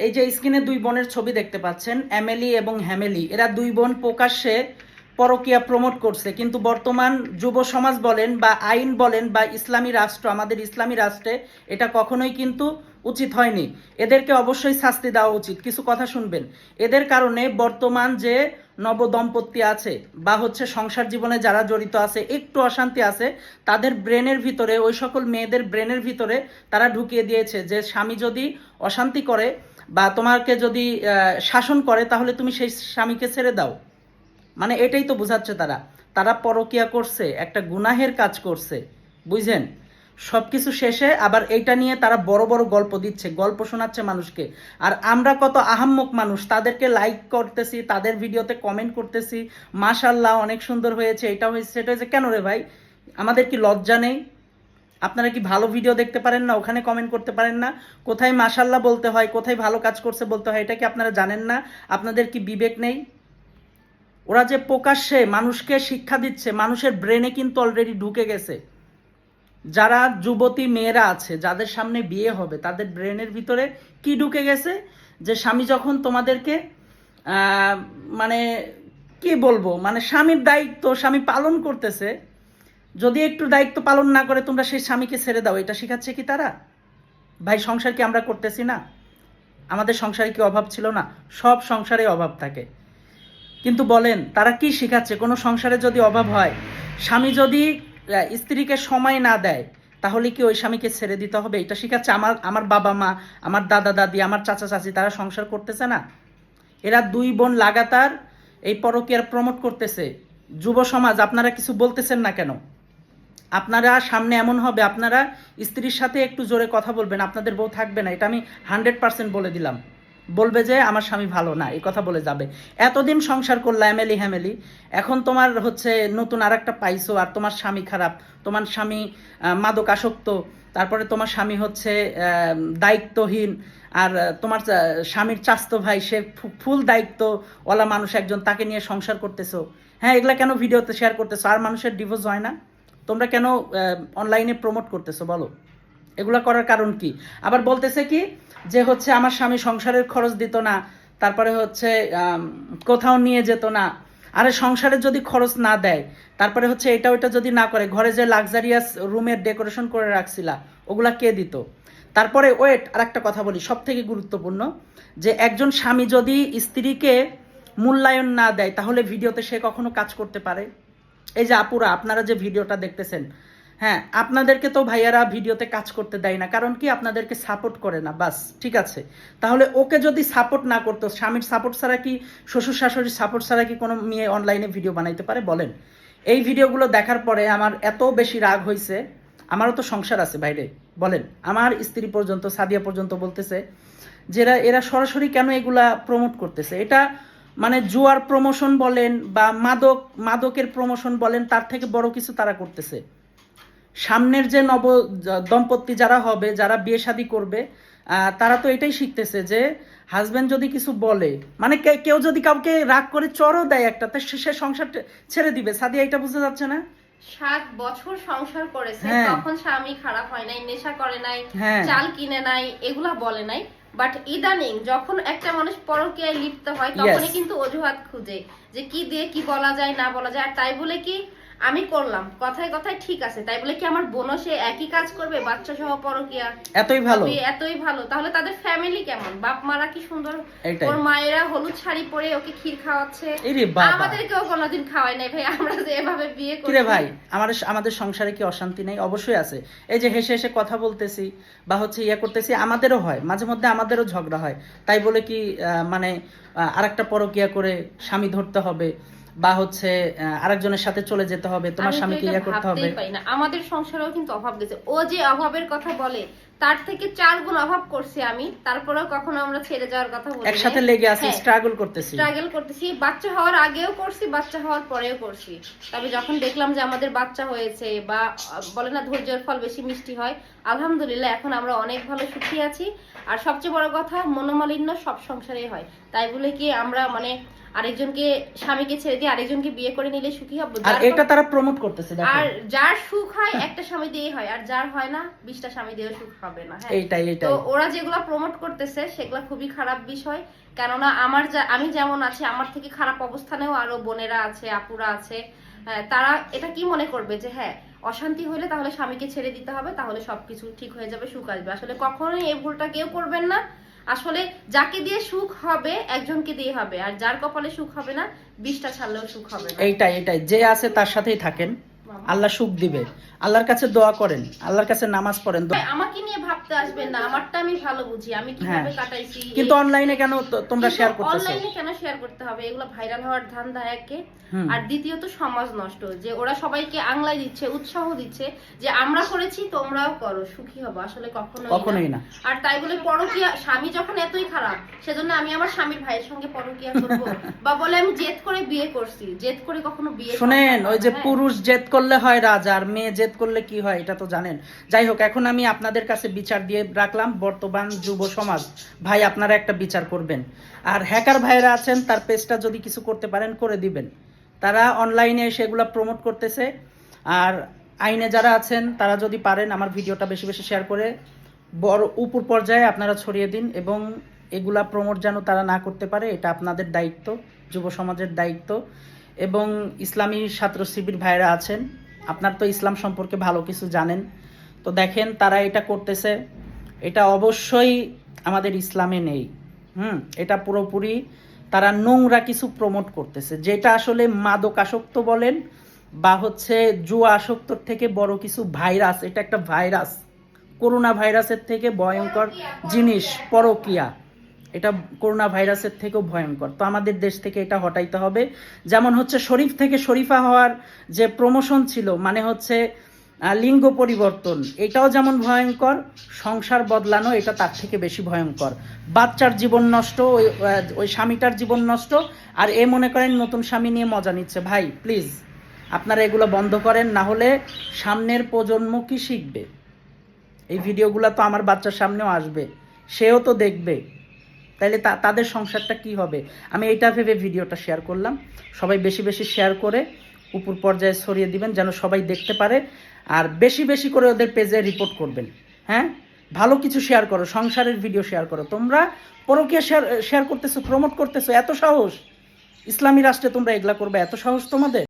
এই যে স্ক্রিনে দুই বোনের ছবি দেখতে পাচ্ছেন, অ্যামেলি এবং হ্যামেলি। এরা দুই বোন প্রকাশ্যে পরকিয়া প্রমোট করছে। কিন্তু বর্তমান যুব সমাজ বলেন বা আইন বলেন বা ইসলামী রাষ্ট্র, আমাদের ইসলামী রাষ্ট্রে এটা কখনোই কিন্তু উচিত হয়নি। এদেরকে অবশ্যই শাস্তি দেওয়া উচিত। কিছু কথা শুনবেন। এদের কারণে বর্তমান যে নব দম্পতি আছে বা হচ্ছে সংসার জীবনে যারা জড়িত আছে, একটু অশান্তি আছে, তাদের ব্রেনের ভিতরে, ওই সকল মেয়েদের ব্রেনের ভিতরে তারা ঢুকিয়ে দিয়েছে যে, স্বামী যদি অশান্তি করে বা তোমাকে যদি শাসন করে, তাহলে তুমি সেই স্বামীকে ছেড়ে দাও। মানে এটাই তো বোঝাচ্ছে তারা। তারা পরকিয়া করছে, একটা গুনাহের কাজ করছে, বুঝছেন? সব কিছু শেষে আবার এইটা নিয়ে তারা বড় বড় গল্প দিচ্ছে, গল্প শোনাচ্ছে মানুষকে। আর আমরা কত আহাম্মক মানুষ, তাদেরকে লাইক করতেছি, তাদের ভিডিওতে কমেন্ট করতেছি মাশাল্লাহ অনেক সুন্দর হয়েছে, এটা হয়েছে, সেটা হয়েছে। কেন রে ভাই? আমাদের কি লজ্জা নেই? আপনারা কি ভালো ভিডিও দেখতে পারেন না? ওখানে কমেন্ট করতে পারেন না? কোথায় মাশাল্লাহ বলতে হয়, কোথায় ভালো কাজ করছে বলতে হয়, এটা কি আপনারা জানেন না? আপনাদের কি বিবেক নেই? ওরা যে প্রকাশ্যে মানুষকে শিক্ষা দিচ্ছে, মানুষের ব্রেনে কিন্তু অলরেডি ঢুকে গেছে। যারা যুবতী মেয়েরা আছে, যাদের সামনে বিয়ে হবে, তাদের ব্রেনের ভিতরে কি ঢুকে গেছে? যে স্বামী যখন তোমাদেরকে মানে কি বলব মানে স্বামীর দায়িত্ব, স্বামী পালন করতেছে, যদি একটু দায়িত্ব পালন না করে তোমরা সেই স্বামীকে ছেড়ে দাও, এটা শেখাচ্ছে কি তারা? ভাই, সংসার কি আমরা করতেছি না? আমাদের সংসারে কি অভাব ছিল না? সব সংসারে অভাব থাকে। কিন্তু বলেন, তারা কি শেখাচ্ছে? কোনো সংসারে যদি অভাব হয়, স্বামী যদি স্ত্রীকে সময় না দেয়, তাহলে কি ওই স্বামীকে ছেড়ে দিতে হবে? এটা শেখাচ্ছে আমার আমার বাবা মা, আমার দাদা দাদি, আমার চাচা চাচি, তারা সংসার করতেছে না? এরা দুই বোন লাগাতার এই পরকীয়ার প্রমোট করতেছে। যুব সমাজ, আপনারা কিছু বলতেছেন না কেন? আপনারা সামনে এমন হবে, আপনারা স্ত্রীর সাথে একটু জোরে কথা বলবেন, আপনাদের বউ থাকবে না, এটা আমি হান্ড্রেড পার্সেন্ট বলে দিলাম। বলবে যে আমার স্বামী ভালো না এই কথা বলে যাবে। এতদিন সংসার করলা এমএলি হ্যামেলি এখন তোমার হচ্ছে নতুন আর একটা পাইছো আর তোমার স্বামী খারাপ তোমার স্বামী আহ, মাদক আসক্ত তারপরে তোমার স্বামী হচ্ছে দায়িত্বহীন আর তোমার স্বামীর চাস্ত ভাই সে ফুল দায়িত্বওয়ালা মানুষ একজন তাকে নিয়ে সংসার করতেছো। হ্যাঁ এগুলা কেন ভিডিওতে শেয়ার করতেছো? আর মানুষের ডিভোর্স হয় না? তোমরা কেন অনলাইনে প্রমোট করতেছো বলো? এগুলা করার কারণ কি? আবার বলতেছে কি যে হচ্ছে আমার স্বামী সংসারের খরচ দিত না, তারপরে হচ্ছে কোথাও নিয়ে যেত না। আরে সংসারের যদি খরচ না দেয়, তারপরে হচ্ছে এটা ওইটা যদি না করে, ঘরে যে লাক্সারিয়াস রুমের ডেকোরেশন করে রাখছিলা, ওগুলা কে দিত? তারপরে ওয়েট আর একটা কথা বলি সব থেকে গুরুত্বপূর্ণ, যে একজন স্বামী যদি স্ত্রীকে মূল্যায়ন না দেয়, তাহলে ভিডিওতে সে কখনো কাজ করতে পারে? এই যে আপুরা, আপনারা যে ভিডিওটা দেখতেছেন হ্যাঁ আপনাদেরকে তো ভাইয়ারা ভিডিওতে কাজ করতে দেয় না, কারণ কি আপনাদেরকে সাপোর্ট করে না, বাস, ঠিক আছে? তাহলে ওকে যদি সাপোর্ট না করতো, স্বামীর সাপোর্ট ছাড়া কি, শ্বশুর শাশুড়ির সাপোর্ট ছাড়া কি কোনো মেয়ে অনলাইনে ভিডিও বানাইতে পারে? বলেন। এই ভিডিওগুলো দেখার পরে আমার এত বেশি রাগ হয়েছে আমারও তো সংসার আছে বাইরে, বলেন। আমার স্ত্রী পর্যন্ত, সাদিয়া পর্যন্ত বলতেছে যে এরা এরা সরাসরি কেন এগুলা প্রমোট করতেছে? এটা মানে জুয়ার প্রমোশন বলেন বা মাদক, মাদকের প্রমোশন বলেন, তার থেকে বড় কিছু তারা করতেছে। সামনের যে নব দম্পতি যারা হবে যারা বিয়ে শাদী করবে তারা তো এটাই শিখতেছে যে হাজবেন্ড যদি কিছু বলে মানে কেউ যদি কাউকে রাগ করে চড়ও দেয় একটা তা সে সে সংসার ছেড়ে দিবে। সাদিয়া এটা বুঝতে যাচ্ছে না? সাত বছর সংসার করেছে হ্যাঁ। তখন স্বামী খারাপ হয় নাই নেশা করে নাই হ্যাঁ। চাল কিনে নাই এগুলা বলে নাই। বাট ইদানিং যখন একটা মানুষ পরকীয়ায় লিপ্ত হয় তখনই কিন্তু অজুহাত খুঁজে যে কি দিয়ে কি বলা যায় না বলা যায়। আর তাই বলে কি আমি করলাম কথায় কথায় ঠিক আছে তাই বলে কি আমার বোনও সে একই কাজ করবে বাচ্চা সহ পরকীয়া? এতই ভালো। এতই ভালো তাহলে তাদের ফ্যামিলি কেমন? বাপ মারা কি সুন্দর? ওর মায়েরা হলুদ শাড়ি পরে ওকে ক্ষীর খাওয়াচ্ছে? আমাদেরকেও কোনোদিন খাওয়াই নাই ভাই আমরা যে এভাবে বিয়ে করি কিরে ভাই আমাদের আমাদের সংসারে কি অশান্তি নেই? অবশ্যই আছে। এই যে হেসে হেসে কথা বলতেছি বা হচ্ছে ইয়ে করতেছি আমাদেরও হয় মাঝে মধ্যে আমাদেরও ঝগড়া হয়। তাই বলে কি আহ, মানে আরেকটা পরকিয়া করে স্বামী ধরতে হবে বা হচ্ছে আরেকজনের সাথে চলে যেতে হবে তোমার স্বামীকে ইয়ে করতে হবে। আমাদের সংসারেও কিন্তু অভাব গেছে। ও যে অভাবের কথা বলে তার থেকে চার গুণ অভাব করছি আমি তারপরেও কখনো আমরা ছেড়ে যাওয়ার কথা বলি একসাথে লেগে আছি স্ট্রাগল করতেছি। স্ট্রাগল করতেছি। বাচ্চা হওয়ার আগেও করছি বাচ্চা হওয়ার পরেও করছি। তবে যখন দেখলাম যে আমাদের বাচ্চা হয়েছে বা বলে না ধৈর্যের ফল বেশি মিষ্টি হয় আলহামদুলিল্লাহ এখন আমরা অনেক ভালো সুখী আছি। আর সবচেয়ে বড় কথা মনোমালিন্য সব সংসারে হয়। তাই বলে কি আমরা মানে আরেকজনকে স্বামীকে ছেড়ে দিয়ে আরেকজনকে বিয়ে করে নিলে সুখী হব? আর এটা তারা প্রমোট করতেছে আর যার সুখ হয় একটা স্বামী দিয়ে হয়। আর যার হয় না বিশটা স্বামী দিয়েও সুখ হয়। হবে না হ্যাঁ? এইটাই তো ওরা যেগুলো প্রমোট করতেছে সেগুলো খুবই খারাপ বিষয়। কেননা আমার যা আমি যেমন আছি আমার থেকে খারাপ অবস্থানেও আরও বোনেরা আছে আপুরা আছে। তারা এটা কি মনে করবে যে হ্যাঁ অশান্তি হলে তাহলে স্বামীকে ছেড়ে দিতে হবে তাহলে সবকিছু ঠিক হয়ে যাবে সুখ আসবে। আসলে কখনোই এই ভুলটা কেউ করবেন না। আসলে যাকে দিয়ে সুখ হবে একজনকে দিয়ে হবে। আর যার কপালে সুখ হবে না বিষটা ছাড়লেও সুখ হবে না। এইটাই এইটাই। যে আছে তার সাথেই থাকেন। আল্লাহ সুখ দিবে। আল্লাহর কাছে দোয়া করেন আল্লাহর কাছে নামাজ পড়েন। আমাকে নিয়ে ভাবতে আসবেন না আমারটা আমি ভালো বুঝি আমি কীভাবে হ্যাঁ। কাটাইছি? কিন্তু অনলাইনে কেন তোমরা শেয়ার করতেছো? অনলাইনে কেন শেয়ার করতে হবে? এগুলো ভাইরাল হওয়ার ধান্দা একে। আর দ্বিতীয়ত সমাজ নষ্ট যে ওরা সবাইকে আংলাই দিচ্ছে উৎসাহ দিচ্ছে যে আমরা করেছি তোমরাও করো সুখী হব। আসলে কখনোই কখনোই না। আর তাই বলে পরকিয়া স্বামী যখন এতই খারাপ সেজন্য আমি আমার স্বামীর ভাইয়ের সঙ্গে পরকিয়া করব। বা বলে আমি জেদ করে বিয়ে করছি জেদ করে কখনো বিয়ে শুনেন ওই যে হ্যাঁ। পুরুষ জেদ করলে হয় রাজা, আর মেয়ে জেদ করলে কি হয় এটা তো জানেন। যাই হোক, এখন আমি আপনাদের কাছে বিচার দিয়ে রাখলাম, বর্তমান যুব সমাজ। ভাই, আপনারা একটা বিচার করবেন। আর হ্যাকার ভাইরা আছেন, তার পেজটা যদি কিছু করতে পারেন, করে দিবেন। তারা অনলাইনে সেগুলো প্রমোট করতেছে। আর আইনে যারা আছেন, তারা যদি পারেন আমার ভিডিওটা বেশি বেশি শেয়ার করে, বড় উপর পর্যায়ে আপনারা ছড়িয়ে দিন এবং এগুলা প্রমোট যেন তারা না করতে পারে, এটা আপনাদের দায়িত্ব, যুব সমাজের দায়িত্ব। এবং ইসলামী ছাত্র শিবির ভাইরা আছেন। আপনার তো ইসলাম সম্পর্কে ভালো কিছু জানেন। তো দেখেন তারা এটা করতেছে। এটা অবশ্যই আমাদের ইসলামে নেই। হুম, এটা পুরোপুরি তারা নোংরা কিছু প্রমোট করতেছে। যেটা আসলে মাদক আসক্ত বলেন বা হচ্ছে জুয়া আসক্তর থেকে বড় কিছু ভাইরাস, এটা একটা ভাইরাস। করোনা ভাইরাসের থেকে ভয়ঙ্কর জিনিস, পরকিয়া। এটা করোনা ভাইরাসের থেকেও ভয়ঙ্কর। তো আমাদের দেশ থেকে এটা হটাইতে হবে। যেমন হচ্ছে শরীফ থেকে শরীফা হওয়ার যে প্রমোশন ছিল মানে হচ্ছে লিঙ্গ পরিবর্তন, এটাও যেমন ভয়ঙ্কর, সংসার বদলানো এটা তার থেকে বেশি ভয়ঙ্কর। বাচ্চার জীবন নষ্ট, ওই ওই স্বামীটার জীবন নষ্ট, আর এ মনে করেন নতুন স্বামী নিয়ে মজা নিচ্ছে। ভাই প্লিজ আপনারা এগুলো বন্ধ করেন, না হলে সামনের প্রজন্ম কি শিখবে? এই ভিডিওগুলো তো আমার বাচ্চার সামনেও আসবে। সেও তো দেখবে। তাইলে তা- তাদের সংসারটা কি হবে? আমি এইটা ভেবে ভিডিওটা শেয়ার করলাম। সবাই বেশি বেশি শেয়ার করে উপর পর্যায়ে ছড়িয়ে দিবেন, যেন সবাই দেখতে পারে। আর বেশি বেশি করে ওদের পেজে রিপোর্ট করবেন। হ্যাঁ? ভালো কিছু শেয়ার করো, সংসারের ভিডিও শেয়ার করো। তোমরা পরকীয়া শেয়ার শেয়ার করতেছো প্রমোট করতেছো, এত সাহস! ইসলামী রাষ্ট্রে তোমরা এগুলা করবে, এত সাহস তোমাদের?